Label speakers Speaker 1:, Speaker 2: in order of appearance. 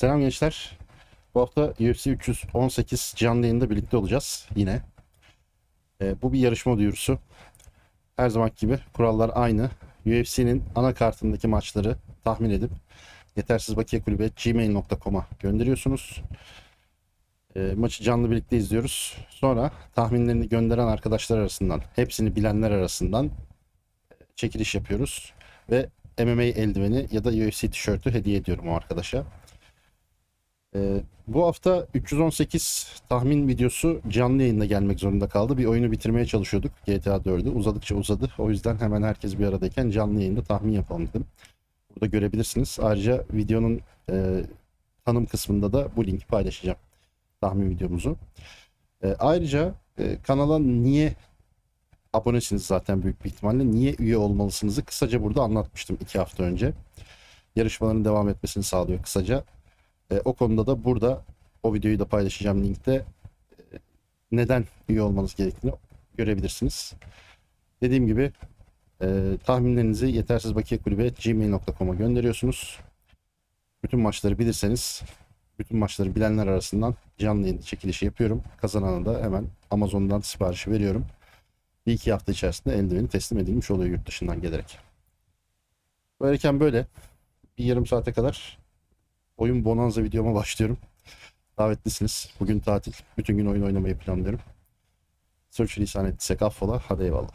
Speaker 1: Selam gençler. Bu hafta UFC 318 canlı yayında birlikte olacağız yine. Ee, bu bir yarışma duyurusu. Her zaman gibi kurallar aynı. UFC'nin ana kartındaki maçları tahmin edip yetersiz bakiye kulübe gmail.com'a gönderiyorsunuz. Ee, maçı canlı birlikte izliyoruz. Sonra tahminlerini gönderen arkadaşlar arasından, hepsini bilenler arasından e, çekiliş yapıyoruz. Ve MMA eldiveni ya da UFC tişörtü hediye ediyorum o arkadaşa. Ee, bu hafta 318 tahmin videosu canlı yayında gelmek zorunda kaldı. Bir oyunu bitirmeye çalışıyorduk GTA 4'ü. Uzadıkça uzadı. O yüzden hemen herkes bir aradayken canlı yayında tahmin yapalım dedim. Burada görebilirsiniz. Ayrıca videonun e, tanım kısmında da bu linki paylaşacağım. Tahmin videomuzu. E, ayrıca e, kanala niye abonesiniz zaten büyük bir ihtimalle. Niye üye olmalısınızı kısaca burada anlatmıştım iki hafta önce. Yarışmaların devam etmesini sağlıyor kısaca. E, o konuda da burada o videoyu da paylaşacağım linkte e, neden üye olmanız gerektiğini görebilirsiniz. Dediğim gibi e, tahminlerinizi yetersiz bakiye kulübe gmail.com'a gönderiyorsunuz. Bütün maçları bilirseniz bütün maçları bilenler arasından canlı yayın çekilişi yapıyorum. Kazanana da hemen Amazon'dan siparişi veriyorum. Bir iki hafta içerisinde eldiveni teslim edilmiş oluyor yurt dışından gelerek. Böyleyken böyle bir yarım saate kadar oyun bonanza videoma başlıyorum. Davetlisiniz. Bugün tatil. Bütün gün oyun oynamayı planlıyorum. Sürçülisan ettiysek affola. Hadi eyvallah.